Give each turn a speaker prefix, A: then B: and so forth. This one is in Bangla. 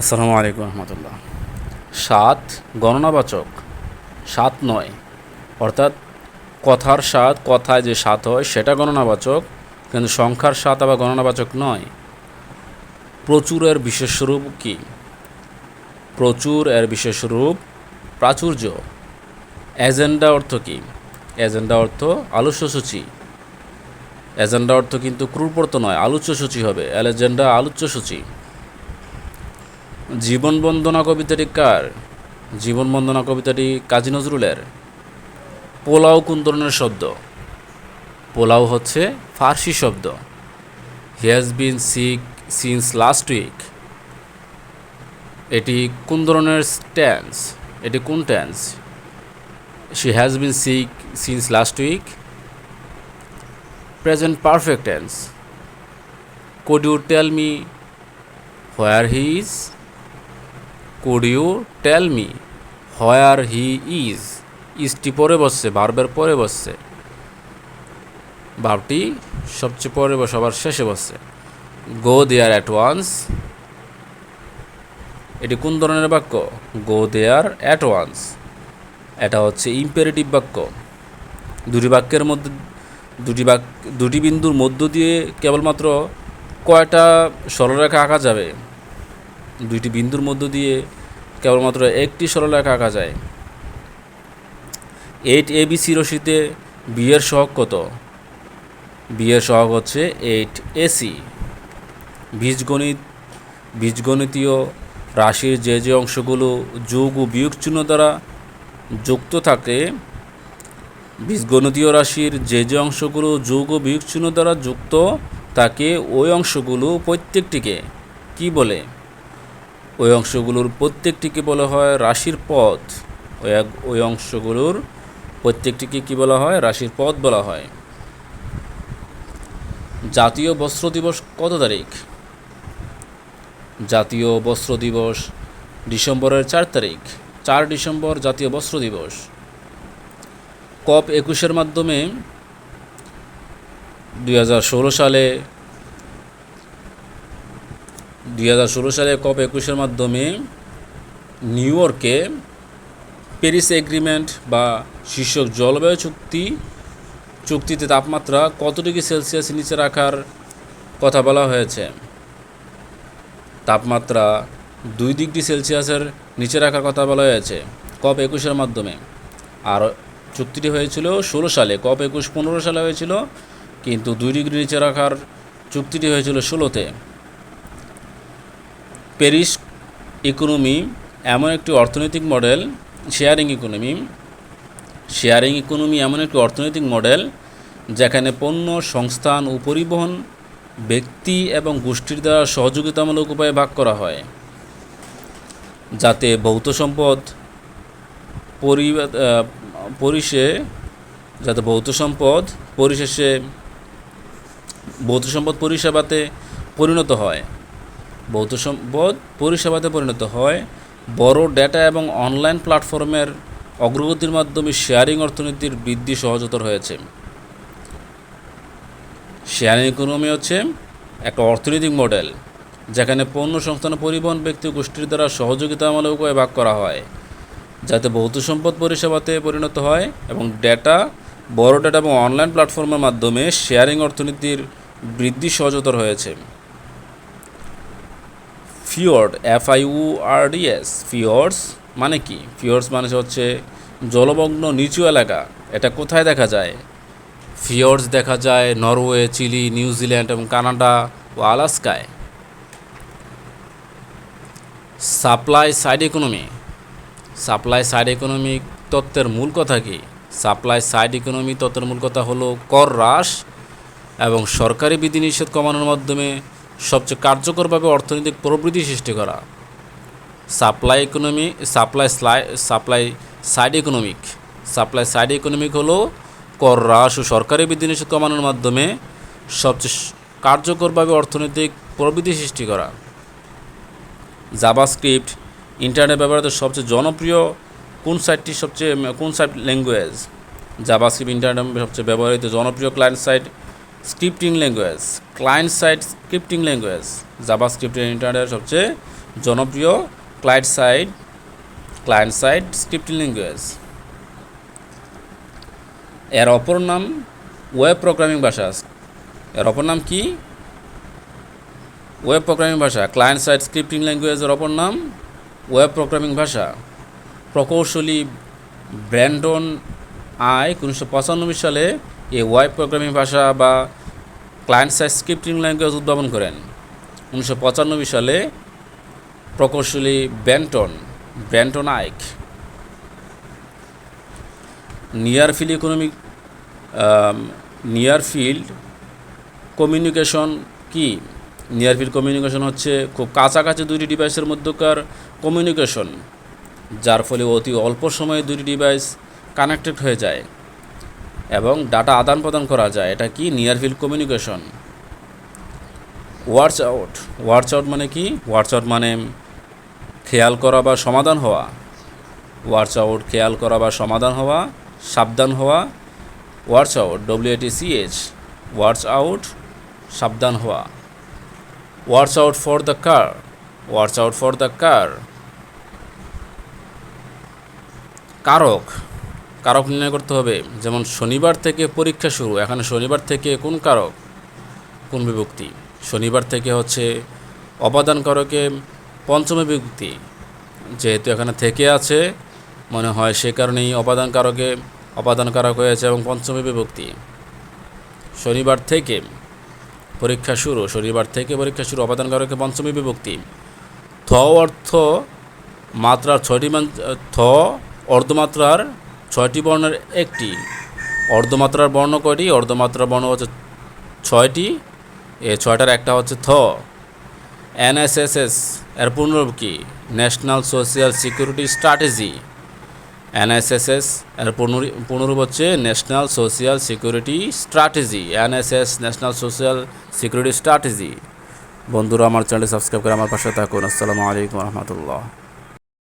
A: আসসালামু আলাইকুম রহমতুল্লাহ। সাত গণনাবাচক, সাত নয়। অর্থাৎ কথার সাত কথায় যে সাত হয় সেটা গণনাবাচক, কিন্তু সংখ্যার সাত আবার গণনাবাচক নয়। প্রচুরের বিশেষ রূপ কী? প্রচুর এর বিশেষ রূপ প্রাচুর্য। এজেন্ডা অর্থ কী? এজেন্ডা অর্থ আলস্যসূচি এজেন্ডা অর্থ কিন্তু ক্রুরপর্ত নয় আলোচ্যসূচি হবে। এজেন্ডা আলোচ্যসূচি জীবন বন্দনা কবিতাটি কার? জীবন বন্দনা কবিতাটি কাজী নজরুলের। পোলাও কোন ধরনের শব্দ। পোলাও হচ্ছে ফার্সি শব্দ। He has been sick since last week এটি কোন ধরনের টেন্স এটি কোন tense she has been sick since last week present perfect tense could you tell me where he is could you tell me where he is ইজটি পরে বসছে ভার্বের পরে বসছে। ভাবটি সবচেয়ে পরে বা সবার শেষে বসছে। গো দেয়ার অ্যাট ওয়ান্স এটি কোন ধরনের বাক্য? গো দেয়ার অ্যাট ওয়ান্স এটা হচ্ছে ইম্পেরেটিভ বাক্য। দুটি বাক্যের মধ্যে, দুটি বাক দুটি বিন্দুর মধ্য দিয়ে কেবলমাত্র কয়টা সরলরেখা আঁকা যাবে? দুইটি বিন্দুর মধ্য দিয়ে কেবলমাত্র একটি সরলরেখা আঁকা যায়। এইট এ বি সি রশিতে বিয়ের সহগ কত? বিয়ের সহগ হচ্ছে এইট এসি বীজগণিত, বীজগণিতীয় রাশির যে যে অংশগুলো যোগ ও বিয়োগ চিহ্ন দ্বারা যুক্ত থাকে, বীজগণিতীয় রাশির যে যে অংশগুলো যোগ ও বিয়োগ চিহ্ন দ্বারা যুক্ত থাকে ওই অংশগুলো প্রত্যেকটিকে কি বলে? ওই অংশগুলোর প্রত্যেকটিকে বলা হয় রাশির পথ। ওই এক- ওই অংশগুলোর প্রত্যেকটিকে কী বলা হয়? রাশির পথ বলা হয়। জাতীয় বস্ত্র দিবস কত তারিখ? জাতীয় বস্ত্র দিবস ডিসেম্বরের চার তারিখ। চার ডিসেম্বর জাতীয় বস্ত্র দিবস। কপ একুশের মাধ্যমে দু হাজার ষোলো সালে দুই হাজার ষোলো সালে কপ একুশের মাধ্যমে নিউ ইয়র্কে প্যারিস এগ্রিমেন্ট বা শীর্ষক জলবায়ু চুক্তি, চুক্তিতে তাপমাত্রা কত ডিগ্রি সেলসিয়াস নিচে রাখার কথা বলা হয়েছে? তাপমাত্রা দুই ডিগ্রি সেলসিয়াসের নিচে রাখার কথা বলা হয়েছে কপ একুশের মাধ্যমে। আর চুক্তিটি হয়েছিল ষোলো সালে কপ একুশ পনেরো সালে হয়েছিল, কিন্তু দুই ডিগ্রি নিচে রাখার চুক্তিটি হয়েছিল ষোলোতে। প্যারিস ইকোনমি এমন একটি অর্থনৈতিক model sharing economy sharing economy এমন একটি অর্থনৈতিক মডেল যেখানে পণ্য সংস্থান ও পরিবহন ব্যক্তি এবং গোষ্ঠীর দ্বারা সহযোগিতামূলক উপায়ে ভাগ করা হয়। যাতে ভৌত সম্পদ পরি আহ, পরিশে যাতে ভৌত সম্পদ পরিশেষে ভৌত সম্পদ পরিষেবাতে পরিণত হয়। ভৌত সম্পদ পরিষেবাতে পরিণত হয়। বড় ডেটা এবং অনলাইন প্ল্যাটফর্মের অগ্রগতির মাধ্যমে শেয়ারিং অর্থনীতির বৃদ্ধি সহজতর হয়েছে। শেয়ারিং ইকোনমি হচ্ছে একটা অর্থনৈতিক মডেল, যেখানে পণ্য সংস্থান পরিবহন ব্যক্তি গোষ্ঠীর দ্বারা সহযোগিতামূলক উপায়ে ভাগ করা হয়, যাতে ভৌত সম্পদ পরিষেবাতে পরিণত হয় এবং ডেটা, বড় ডেটা এবং অনলাইন প্ল্যাটফর্মের মাধ্যমে শেয়ারিং অর্থনীতির বৃদ্ধি সহজতর হয়েছে। Fjord F I U R D S fjords মানে কি? ফিওর্ডস মানে হচ্ছে জলমগ্ন নিচু এলাকা। এটা কোথায় দেখা যায়? ফিওর্ডস দেখা যায় নরওয়ে, চিলি নিউজিল্যান্ড এবং কানাডা ও আলাস্কায়। Supply side economy. Supply side economic তত্ত্বের মূল কথা কি? সাপ্লাই সাইড ইকোনমি তত্ত্বের মূল কথা হলো কর হ্রাস এবং সরকারি বিধিনিষেধ কমানোর মাধ্যমে সবচেয়ে কার্যকরভাবে অর্থনৈতিক প্রবৃদ্ধি সৃষ্টি করা। Supply economy, supply sly, supply side economic. Supply side economic হলো কর হ্রাস ও সরকারি বিধিনিষেধ কমানোর মাধ্যমে সবচেয়ে কার্যকরভাবে অর্থনৈতিক প্রবৃদ্ধি সৃষ্টি করা। জাভাস্ক্রিপ্ট, ইন্টারনেট ব্যবহৃত সবচেয়ে জনপ্রিয় কোন সাইটটি সবচেয়ে, কোন সাইট ল্যাঙ্গুয়েজ? জাভাস্ক্রিপ্ট, ইন্টারনেট সবচেয়ে ব্যবহৃত জনপ্রিয় client site scripting language client side scripting language জাভাস্ক্রিপ্টের ইন্টারনেটের সবচেয়ে জনপ্রিয় client side client side scripting language এর অপর নাম ওয়েব প্রোগ্রামিং ভাষা। এর অপর নাম কি? ওয়েব প্রোগ্রামিং ভাষা। ক্লায়েন্ট সাইড স্ক্রিপ্টিং ল্যাঙ্গুয়েজের অপর নাম ওয়েব প্রোগ্রামিং ভাষা। প্রকৌশলী ব্র্যান্ডন আই উনিশশো সালে এই ওয়েব প্রোগ্রামিং ভাষা বা ক্লায়েন্ট সাইড স্ক্রিপ্টিং ল্যাঙ্গুয়েজ উদ্ভাবন করেন। উনিশশো পঁচানব্বই সালে প্রকৌশলী ব্যান্টন ব্যান্টন আইক near field economic near field communication কি? নিয়ার ফিল্ড কমিউনিকেশন হচ্ছে খুব কাছাকাছি দুটি ডিভাইসের মধ্যকার কমিউনিকেশন যার ফলে অতি অল্প সময়ে দুটি ডিভাইস কানেক্টেড হয়ে যায়। এবং ডাটা আদান প্রদান করা যায়। এটা কি? Near field communication watch out watch out মানে কি? ওয়ার্চ আউট মানে খেয়াল করা বা সমাধান হওয়া। ওয়ার্চ আউট খেয়াল করা বা সমাধান হওয়া, সাবধান হওয়া। Watch out W A T C H watch out সাবধান হওয়া। Watch out for the car watch out for the car কারক। কারক নির্ণয় করতে হবে। যেমন শনিবার থেকে পরীক্ষা শুরু, এখানে শনিবার থেকে কোন কারক? কোন বিভক্তি? শনিবার থেকে হচ্ছে অপাদান কারকে পঞ্চমী বিভক্তি। যেহেতু এখানে থেকে আছে, মনে হয় সে কারণেই অপাদান কারকে অপাদান কারক হয়েছে এবং পঞ্চমী বিভক্তি। শনিবার থেকে পরীক্ষা শুরু, শনিবার থেকে পরীক্ষা শুরু অপাদান কারকে পঞ্চমী বিভক্তি। থ অর্থ মাত্রার ছয়টি মান থ অর্ধমাত্রার ছয়টি বর্ণের একটি। অর্ধমাত্রার বর্ণ কয়টি? অর্ধমাত্রার বর্ণ হচ্ছে ছয়টি। এ ছয়টার একটা হচ্ছে থ। এনএসএসএস এর পূর্ণরূপ কি? National social security strategy. NSSS এর পূর্ণ- পূর্ণরূপ হচ্ছে national social security strategy. NSS, national social security strategy. বন্ধুরা, আমার চ্যানেল সাবস্ক্রাইব করে আমার পাশে থাকুন। আসসালামু আলাইকুম রহমতুল্লাহ।